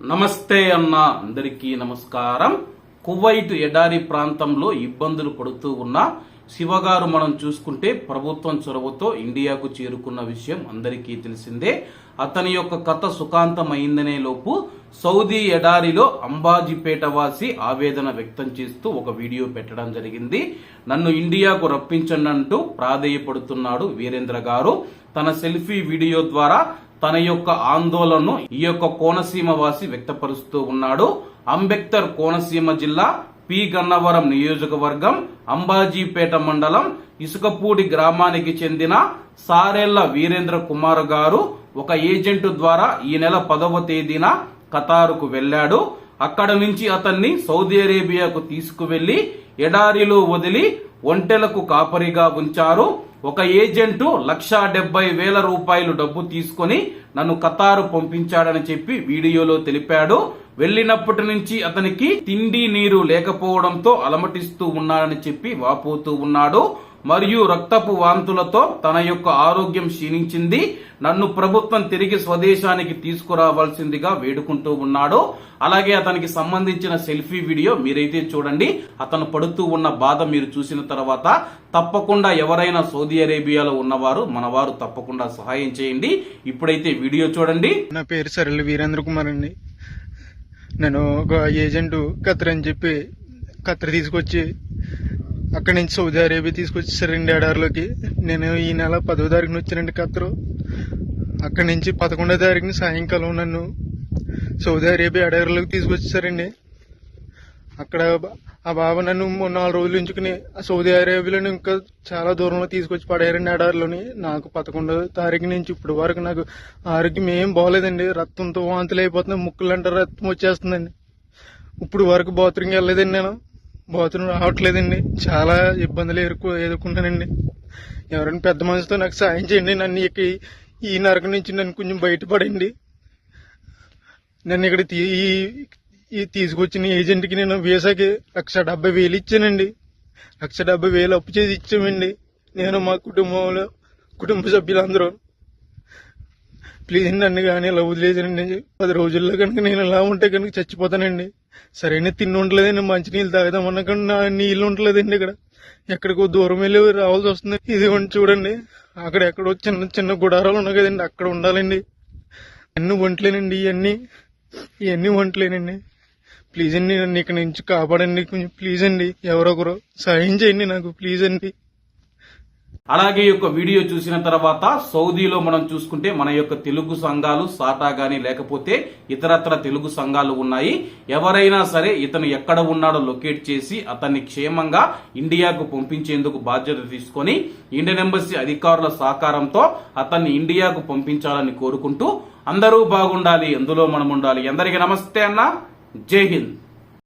నమస్తే అన్న అందరికీ నమస్కారం. కువైట్ ఎడారి ప్రాంతంలో ఇబ్బందులు పడుతూ ఉన్న శివగారు మనం చూసుకుంటే ప్రభుత్వం చొరవతో ఇండియాకు చేరుకున్న విషయం అందరికీ తెలిసిందే. అతని యొక్క కథ సుఖాంతమైందనే లోపు సౌదీ ఎడారిలో అంబాజీపేట వాసి ఆవేదన వ్యక్తం చేస్తూ ఒక వీడియో పెట్టడం జరిగింది. నన్ను ఇండియాకు రప్పించండి అంటూ ప్రాధేయపడుతున్నాడు వీరేంద్ర గారు. తన సెల్ఫీ వీడియో ద్వారా తన యొక్క ఆందోళనను ఈ యొక్క కోనసీమ వాసి వ్యక్తపరుస్తూ ఉన్నాడు. అంబేద్కర్ కోనసీమ జిల్లా పి. గన్నవరం నియోజకవర్గం అంబాజీపేట మండలం ఇసుకపూడి గ్రామానికి చెందిన సారెళ్ళ వీరేంద్ర కుమార్ గారు ఒక ఏజెంట్ ద్వారా ఈ నెల పదవ తేదీన ఖతారుకు వెళ్ళాడు. అక్కడ నుంచి అతన్ని సౌదీ అరేబియాకు తీసుకువెళ్ళి ఎడారిలో వదిలి ఒంటెలకు కాపరిగా ఉంచారు. ఒక ఏజెంటు లక్షా డెబ్బై వేల రూపాయలు డబ్బు తీసుకొని నన్ను ఖతారు పంపించాడని చెప్పి వీడియోలో తెలిపాడు. వెళ్ళినప్పటి నుంచి అతనికి తిండి నీరు లేకపోవడంతో అలమటిస్తూ ఉన్నాడని చెప్పి వాపోతూ ఉన్నాడు. మరియు రక్తపు వాంతులతో తన యొక్క ఆరోగ్యం క్షీణించింది. నన్ను ప్రభుత్వం తిరిగి స్వదేశానికి తీసుకురావాల్సిందిగా వేడుకుంటూ ఉన్నాడు. అలాగే అతనికి సంబంధించిన సెల్ఫీ వీడియో మీరైతే చూడండి. అతను పడుతూ ఉన్న బాధ మీరు చూసిన తర్వాత తప్పకుండా ఎవరైనా సౌదీ అరేబియాలో ఉన్నవారు మనవారు తప్పకుండా సహాయం చేయండి. ఇప్పుడైతే వీడియో చూడండి. నా పేరు సరళ వీరేంద్ర కుమార్ అండి. నేను ఒక ఏజెంట్ కత్ర అని చెప్పి కత్ర తీసుకొచ్చి అక్కడి నుంచి సౌదీ అరేబియా తీసుకొచ్చేసారండి ఎడార్లోకి నేను ఈ నెల పదో తారీఖున వచ్చానండి ఖత్తరు అక్కడి నుంచి పదకొండో తారీఖున సాయంకాలం నన్ను సౌదీ అరేబియా ఎడార్లోకి తీసుకొచ్చేసారండి అక్కడ ఆ బాబు నన్ను మూడు నాలుగు రోజులు ఉంచుకుని ఆ సౌదీ అరేబియాలో ఇంకా చాలా దూరంలో తీసుకొచ్చి పడేయారండి ఎడారిలోని నాకు పదకొండో తారీఖు నుంచి ఇప్పుడు వరకు నాకు ఆరోగ్యం ఏం బాగోలేదండి రక్తంతో వాంతులు అయిపోతున్నాయి ముక్కులంటే రక్తం వచ్చేస్తుందండి. ఇప్పుడు వరకు బాత్రూమ్కి వెళ్ళలేదండి నేను. బాత్రూమ్ రావట్లేదండి. చాలా ఇబ్బందులు ఎదుర్కొ ఎదుర్కొన్నానండి ఎవరైనా పెద్ద మనిషితో నాకు సాయం చేయండి. నన్ను ఇక ఈ- ఈ నరకం నుంచి నన్ను కొంచెం బయటపడండి. నన్ను ఇక్కడ తీ- ఈ ఈ తీసుకొచ్చిన ఏజెంట్కి నేను వీసాకి లక్ష డెబ్బై వేలు ఇచ్చానండి. లక్ష డెబ్బై వేలు అప్పు చేసి ఇచ్చామండి. నేను మా కుటుంబంలో కుటుంబ సభ్యులందరూ. ప్లీజ్ నన్ను కానీ ఇలా వదిలేదండి పది రోజుల్లో కనుక నేను ఇలా ఉంటే కనుక చచ్చిపోతానండి. సరైన తిండి ఉండలేదండి మంచినీళ్ళు తాగదామన్నా కానీ నా నీళ్ళు ఉండలేదండి ఇక్కడ. ఎక్కడికో దూరం వెళ్ళి రావాల్సి వస్తుంది. ఇది చూడండి. అక్కడ ఎక్కడో చిన్న చిన్న గుడారాలు ఉన్నాయి కదండి అక్కడ ఉండాలండి. అన్ని వంటలేనండి ఇవన్నీ ఇవన్నీ వంటలేనండి ప్లీజ్ అండి నన్ను ఇక్కడ నుంచి కాపాడండి. కొంచెం ప్లీజ్ అండి. ఎవరొకరు సాయం చేయండి నాకు. ప్లీజ్ అండి. అలాగే యొక్క వీడియో చూసిన తర్వాత సౌదీలో మనం చూసుకుంటే మన యొక్క తెలుగు సంఘాలు సాటా గాని లేకపోతే ఇతరత్ర తెలుగు సంఘాలు ఉన్నాయి. ఎవరైనా సరే ఇతను ఎక్కడ ఉన్నాడో లొకేట్ చేసి అతన్ని క్షేమంగా ఇండియాకు పంపించేందుకు బాధ్యత తీసుకొని ఇండియన్ ఎంబసీ అధికారుల సహకారంతో అతన్ని ఇండియాకు పంపించాలని కోరుకుంటూ అందరూ బాగుండాలి అందులో మనం ఉండాలి. అందరికీ నమస్తే అన్న. జై హింద్.